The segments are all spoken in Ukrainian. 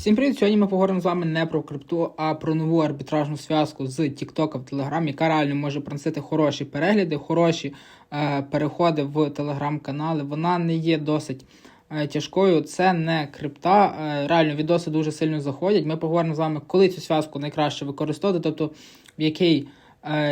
Всім привіт! Сьогодні ми поговоримо з вами не про крипту, а про нову арбітражну зв'язку з TikTok в Telegram, яка реально може приносити хороші перегляди, хороші е, переходи в телеграм-канали. Вона не є досить е, тяжкою. Це не крипта. Е, реально відоси дуже сильно заходять. Ми поговоримо з вами, коли цю зв'язку найкраще використовувати, тобто в який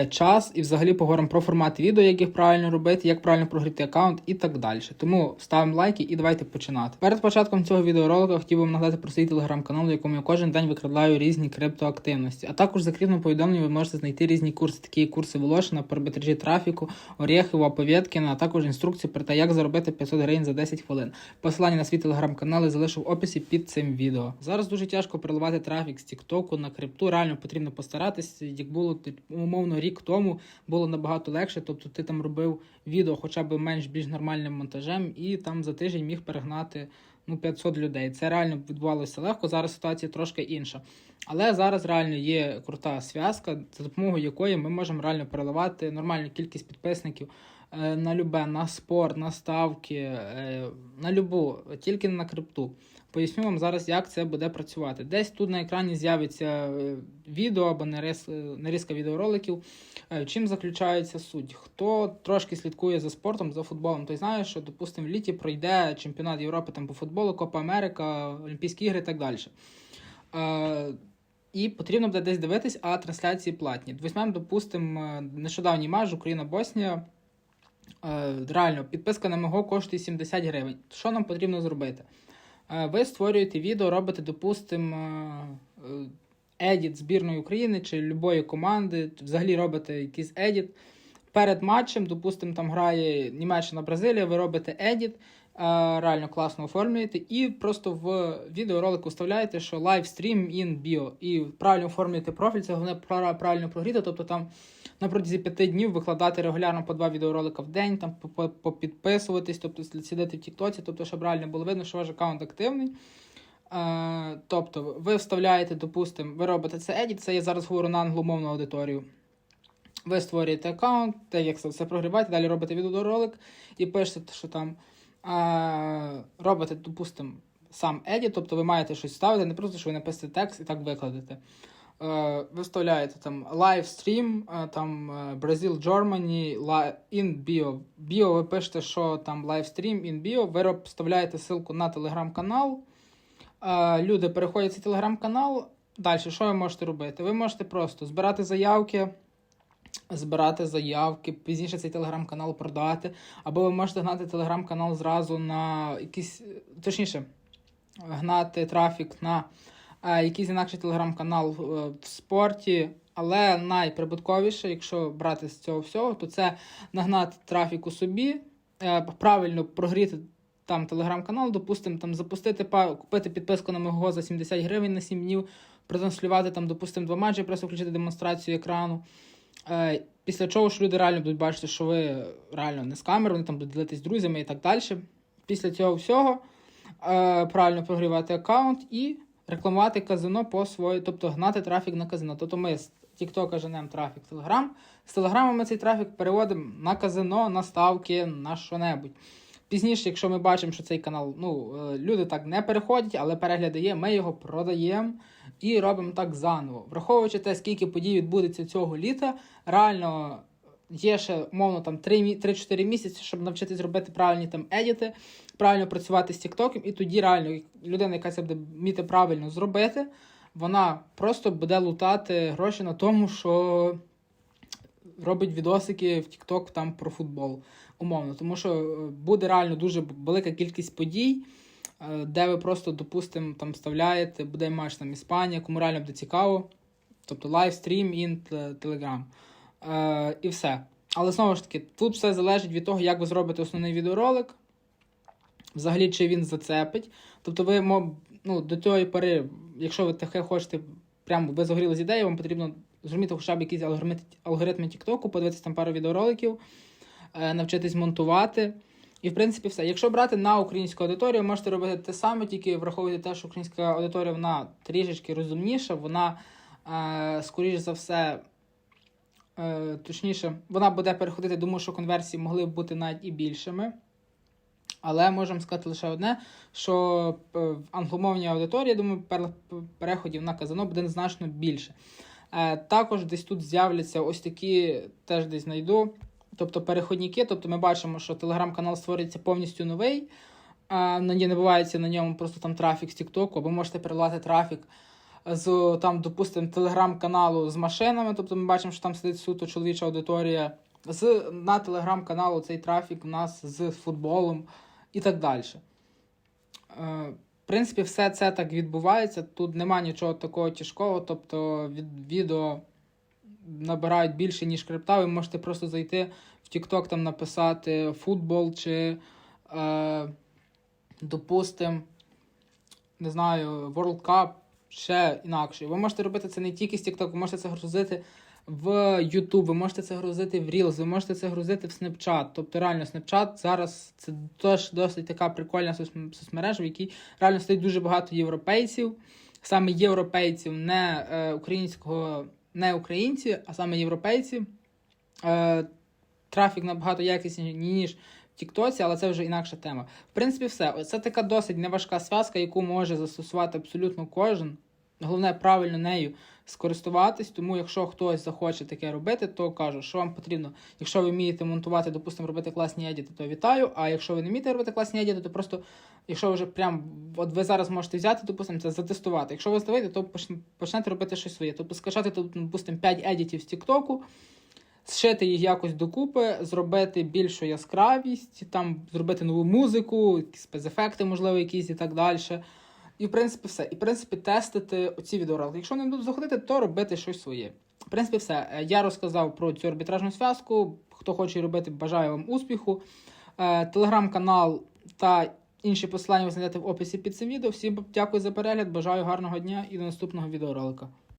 час, і взагалі поговоримо про формат відео, як їх правильно робити, як правильно прогріти аккаунт і так далі. Тому ставимо лайки і давайте починати. Перед початком цього відеоролика хотів би нагадати про свій телеграм-канал, в якому я кожен день викладаю різні криптоактивності. А також в закріпленому повідомленні ви можете знайти різні курси, такі курси Волошина, арбітражі трафіку, Орєхова, Повєткіна, а також інструкції про те, як заробити 500 гривень за 10 хвилин. Посилання на свій телеграм-канал я залишу в описі під цим відео. Зараз дуже тяжко переливати трафік з Тіктоку на крипту. Реально потрібно постаратися, як було тип, умовно рік тому, було набагато легше. Тобто ти там робив відео хоча б менш більш нормальним монтажем, і там за тиждень міг перегнати ну 500 людей. Це реально відбувалося легко. Зараз ситуація трошки інша. Але зараз реально є крута зв'язка, за допомогою якої ми можемо реально переливати нормальну кількість підписників е, на любе, на спорт, на ставки, е, на любу, тільки на крипту. Поясню вам зараз, як це буде працювати. Десь тут на екрані з'явиться е, відео або е, нарізка відеороликів. Е, Чим заключається суть? Хто трошки слідкує за спортом, за футболом, той знає, що, допустимо, в літі пройде чемпіонат Європи там по футболу, Копа Америка, Олімпійські ігри і так далі. І потрібно буде десь дивитись, а трансляції платні. Візьмемо, допустимо, нещодавній матч Україна-Боснія. Реально, підписка на мого коштує 70 гривень. Що нам потрібно зробити? Е, Ви створюєте відео, робите, допустимо, едіт збірної України чи любої команди, взагалі робите якийсь едіт. Перед матчем, допустимо, там грає Німеччина Бразилія, ви робите едіт, е, реально класно оформлюєте, і просто в відеоролику вставляєте, що лайвстрім in bio. І правильно оформлюєте профіль, це головне правильно прогріти. Тобто там на протязі п'яти днів викладати регулярно по два відеоролика в день, там по- по- попідписуватись, тобто сидіти в Тіктоці, тобто, щоб реально було видно, що ваш аккаунт активний. Е, тобто, ви вставляєте, допустимо, ви робите це едіт, це я зараз говорю на англомовну аудиторію. Ви створюєте аккаунт, те, як це все прогріваєте, далі робите відеоролик і пишете, що там е, робите, допустимо, сам едіт, тобто ви маєте щось ставити, не просто що ви напишете текст і так викладете. Е, ви вставляєте там лайвстрім, е, там е, Brazil, li- in bio. Bio ви пишете, що там лайвстрім, in bio, ви вставляєте ссылку на телеграм-канал. Е, люди переходять в цей телеграм-канал. Далі, що ви можете робити? Ви можете просто збирати заявки, збирати заявки, пізніше цей телеграм-канал продати. Або ви можете гнати телеграм-канал зразу на якийсь, точніше, гнати трафік на якийсь інакший телеграм-канал е, в спорті. Але найприбутковіше, якщо брати з цього всього, то це нагнати трафіку собі, е, правильно прогріти там телеграм-канал, допустимо, там запустити купити підписку на мого за 70 гривень на 7 днів, протранслювати там, допустимо, два матчі, просто включити демонстрацію екрану. Е, після чого ж люди реально будуть бачити, що ви реально не з камери, вони там будуть ділитись друзями і так далі. Після цього всього е, правильно прогрівати аккаунт і рекламувати казино по своїй, тобто гнати трафік на казино. Тобто ми з TikTok женемо трафік в Telegram, з Телеграма ми цей трафік переводимо на казино, на ставки, на що-небудь. Пізніше, якщо ми бачимо, що цей канал, ну, е, люди так не переходять, але перегляди є, ми його продаємо і робимо так заново. Враховуючи те, скільки подій відбудеться цього літа, реально є ще, мовно, там 3-4 місяці, щоб навчитись робити правильні там едіти, правильно працювати з Тіктоком, і тоді реально людина, яка це буде вміти правильно зробити, вона просто буде лутати гроші на тому, що робить відосики в TikTok там про футбол, умовно. Тому що е, буде реально дуже велика кількість подій, е, де ви просто, допустимо, там вставляєте, буде матч там Іспанія, кому реально буде цікаво. Тобто лайвстрім in Telegram. Е, і все. Але знову ж таки, тут все залежить від того, як ви зробите основний відеоролик. Взагалі, чи він зацепить. Тобто, ви ну, до цієї пори, якщо ви таке хочете, прямо ви загоріли з ідеєю, вам потрібно зрозуміти хоча б якісь алгоритми, алгоритми Тіктоку, подивитися там пару відеороликів, е, навчитись монтувати. І в принципі все. Якщо брати на українську аудиторію, можете робити те саме, тільки враховуйте те, що українська аудиторія вона трішечки розумніша, вона, е, скоріш за все, точніше, вона буде переходити, думаю, що конверсії могли б бути навіть і більшими. Але можемо сказати лише одне, що е, в англомовній аудиторії, думаю, переходів на казано буде значно більше. Е, Також десь тут з'являться ось такі, теж десь знайду. Тобто переходники. Тобто ми бачимо, що телеграм-канал створюється повністю новий. Не набувається на ньому просто там трафік з Тіктоку, або можете переливати трафік з там, допустимо, телеграм-каналу з машинами. Тобто ми бачимо, що там сидить суто чоловіча аудиторія. З на телеграм-каналу цей трафік у нас з футболом і так далі. Е, в принципі, все це так відбувається. Тут нема нічого такого тяжкого, тобто від відео набирають більше, ніж крипта. Ви можете просто зайти в TikTok, там написати футбол чи, е, допустим, не знаю, World Cup, ще інакше. Ви можете робити це не тільки з TikTok, ви можете це грузити в YouTube, ви можете це грузити в Reels, ви можете це грузити в Snapchat. Тобто реально Snapchat зараз це теж досить така прикольна соцмережа, в якій реально стоїть дуже багато європейців, саме європейців, не е, українського, не українці, а саме європейці. Е, трафік набагато якісніший, ніж Тіктоці, але це вже інакша тема. В принципі, все. Це така досить неважка зв'язка, яку може застосувати абсолютно кожен. Головне правильно нею скористуватись, тому якщо хтось захоче таке робити, то кажу, що вам потрібно. Якщо ви вмієте монтувати, допустимо, робити класні едіти, то вітаю. А якщо ви не вмієте робити класні едіти, то просто, якщо ви вже прям, от ви зараз можете взяти, допустимо, це затестувати. Якщо ви здавите, то почнете робити щось своє. Тобто скачати, допустимо, 5 едітів з Тіктоку, зшити їх якось докупи, зробити більшу яскравість, там зробити нову музику, якісь спецефекти, можливо, якісь і так далі. І в принципі все. І в принципі тестити оці відеоролики. Якщо не будуть заходити, то робити щось своє. В принципі, все. Е, Я розказав про цю арбітражну зв'язку. Хто хоче робити, бажаю вам успіху. Е, Телеграм-канал та інші посилання ви знайдете в описі під цим відео. Всім дякую за перегляд, бажаю гарного дня і до наступного відеоролика.